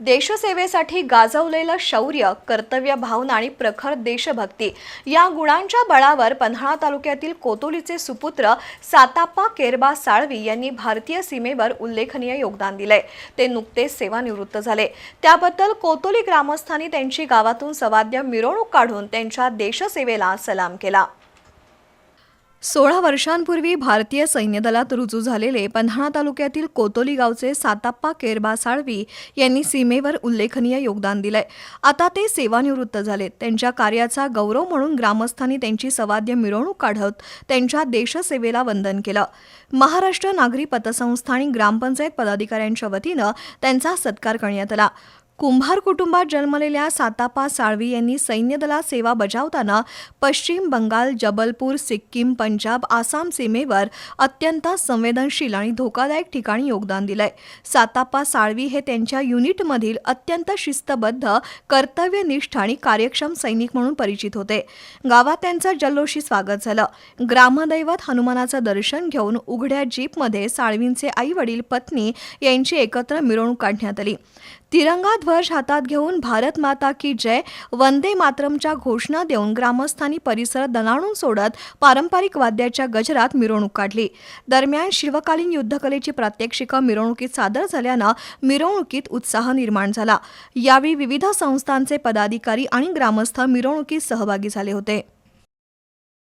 देशसेवेसाठी गाजवलेलं शौर्य कर्तव्य भावना आणि प्रखर देशभक्ती. या गुणांच्या बळावर पन्हाळा तालुक्यातील कोतोलीचे सुपुत्र साताप्पा केरबा साळवी यांनी भारतीय सीमेवर उल्लेखनीय योगदान दिलंय. ते नुकतेच सेवानिवृत्त झाले. त्याबद्दल कोतोली ग्रामस्थांनी त्यांची गावातून सवाद्य मिरवणूक काढून त्यांच्या देशसेवेला सलाम केला. सोळा वर्षांपूर्वी भारतीय सैन्यदलात रुजू झालेले पन्हाळा तालुक्यातील कोतोली गावचे साताप्पा केरबा साळवी यांनी सीमेवर उल्लेखनीय योगदान दिलंय. आता ते सेवानिवृत्त झालेत. त्यांच्या कार्याचा गौरव म्हणून ग्रामस्थांनी त्यांची सवाद्य मिरवणूक काढत त्यांच्या देशसेवेला वंदन केलं. महाराष्ट्र नागरी पतसंस्था आणि ग्रामपंचायत पदाधिकाऱ्यांच्या वतीनं त्यांचा सत्कार करण्यात आला. कुंभार कुटुंबात जन्मलेल्या सातापा साळवी यांनी सैन्यदलात सेवा बजावताना पश्चिम बंगाल जबलपूर सिक्कीम पंजाब आसाम सीमेवर अत्यंत संवेदनशील आणि धोकादायक ठिकाणी योगदान दिलंय. सातापा साळवी हे त्यांच्या युनिटमधील अत्यंत शिस्तबद्ध कर्तव्यनिष्ठ आणि कार्यक्षम सैनिक म्हणून परिचित होते. गावात त्यांचं जल्लोषी स्वागत झालं. ग्रामदैवत हनुमानाचं दर्शन घेऊन उघड्या जीपमध्ये साळवींचे आई वडील पत्नी यांची एकत्र मिरवणूक काढण्यात आली. तिरंगा ध्वज हातात घेऊन भारत माता की जय वंदे मातरमच्या घोषणा देऊन ग्रामस्थांनी परिसर दणाणून सोडत पारंपरिक वाद्याच्या गजरात मिरवणूक काढली. दरम्यान शिवकालीन युद्धकलेची प्रात्यक्षिकं मिरवणुकीत सादर झाल्यानं मिरवणुकीत उत्साह निर्माण झाला. यावेळी विविध संस्थांचे पदाधिकारी आणि ग्रामस्थ मिरवणुकीत सहभागी झाले होते.